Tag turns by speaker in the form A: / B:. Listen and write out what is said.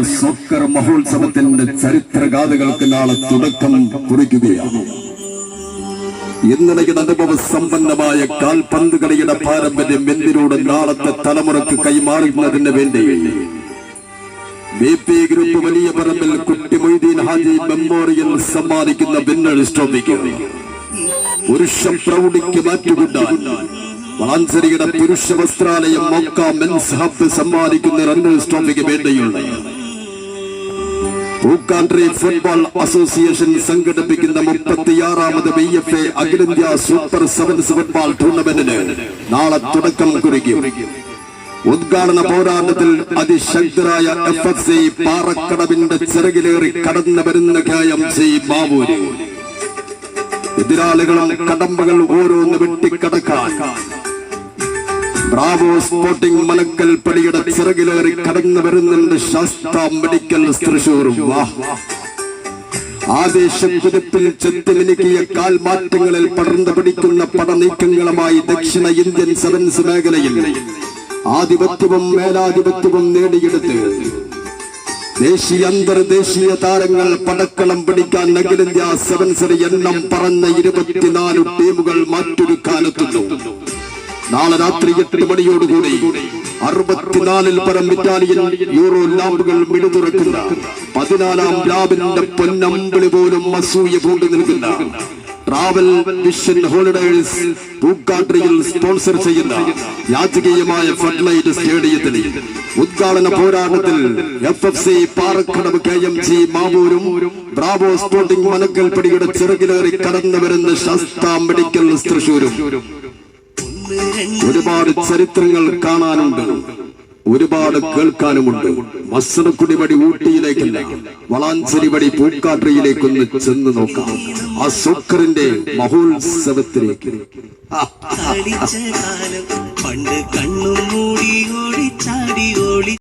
A: Soccer മഹോത്സവത്തിന്റെ ചരിത്രഗാഥകൾക്ക് നാളെ തുടക്കം കുറിക്കുകയാണ്. ഇന്നലെ അനുഭവ സമ്പന്നമായ കാൽപന്ത് കളിയുടെ പാരമ്പര്യം എന്തിനോട് നാളത്തെ തലമുറയ്ക്ക് കൈമാറുന്നതിന് വേണ്ടി? B P group Valiya Parambil Kutty Moideen Haji memorial സമ്മാനിക്കുന്ന വിന്നേഴ്സ് ട്രോഫിക്ക്. പുരുഷ പ്രൗഢിക്ക് മാറ്റുകൂട്ടാൻ വളാഞ്ചേരിയുടെ പുരുഷ വസ്ത്രാലയം മൊക്ക മെൻസ് ഹബ് സമ്മാനിക്കുന്ന റണ്ണേഴ്സ് ട്രോഫിക്ക് വേണ്ടിയുള്ള പൂക്കാൻട്രി ഫുട്ബോൾ അസോസിയേഷൻ സംഘടിപ്പിക്കുന്ന മുപ്പത്തിയാറാമത് ബി എഫ് എ അഖിലേന്ത്യാ സൂപ്പർ സെവൻസ് ഫുട്ബോൾ ടൂർണമെന്റിന് നാളെ തുടക്കം കുറിക്കും. ഉദ്ഘാടന പോരാട്ടത്തിൽ അതിശക്തരായ എഫ് എഫ് സി പാറക്കടവിന്റെ ചിറകിലേറി കടന്നു വരുന്ന ഖായം സി ബാബൂര് എതിരാളികളും കടമ്പകൾ ഓരോന്ന് വെട്ടിക്കടക്കാൻ ബ്രാവോ സ്പോർട്ടിംഗ് മലക്കൽ പടിയുടെ ചിറകിലേറി കടന്നു വരുന്നുണ്ട് ശാസ്ത്ര മെഡിക്കൽ തൃശൂർ. ആവേശക്കുതിപ്പിൽ ചെത്തിമിനുക്കിയ കാൽമാറ്റങ്ങളിൽ പടർന്നു പിടിക്കുന്ന പടനീക്കങ്ങളുമായി ദക്ഷിണ ഇന്ത്യൻ സെവൻസ് മേഖലയിൽ ആധിപത്യവും മേലാധിപത്യവും നേടിയെടുത്ത്. ദേശീയ അന്തർദേശീയ താരങ്ങൾ പടക്കളം പിടിക്കാൻ അഖിലേന്ത്യാ സെവൻസിന് എണ്ണം പറഞ്ഞ ഇരുപത്തിനാല് ടീമുകൾ മറ്റൊരു കാലത്തുന്നു നാളെ രാത്രി എട്ട് മണിയോടുകൂടി അറുപത്തിനാലിൽ പരം ഇറ്റാലിയൻ യൂറോ ലാമ്പുകൾ വിടുതുറക്കുന്ന പതിനാലാം ലാബിന്റെ പൊന്നമ്പിളി പോലും അസൂയ പൂണ്ടു നിൽക്കുന്ന ട്രാവൽ വിഷൻ ഹോളിഡേഴ്സ് പൂക്കാട്രിയിൽ സ്പോൺസർ ചെയ്യുന്ന രാജകീയമായ ഫ്ലഡ്ലൈറ്റ് സ്റ്റേഡിയത്തിൽ ഉദ്ഘാടന പോരാട്ടത്തിൽ F F C Parakkadavu K M G മാവൂരും Bravo sporting മനക്കൽപ്പടിയുടെ ചെറുകിലേറി കടന്നു വരുന്ന ശാസ്ത മെഡിക്കൽ തൃശൂരും. ഒരുപാട് ചരിത്രങ്ങൾ കാണാനുണ്ട്. ഒരുപാട് കേൾക്കാനുമുണ്ട്. മസനക്കുടിപടി ഊട്ടിയിലേക്കല്ല വളാഞ്ചേരിപടി പൂക്കാട്ടിയിലേക്കൊന്ന് ചെന്ന് നോക്കാം. ആ സോക്കറിന്റെ മഹോത്സവത്തിലേക്ക്.
B: പണ്ട് കണ്ണും മൂടി ഓടി ചാടി ഓടി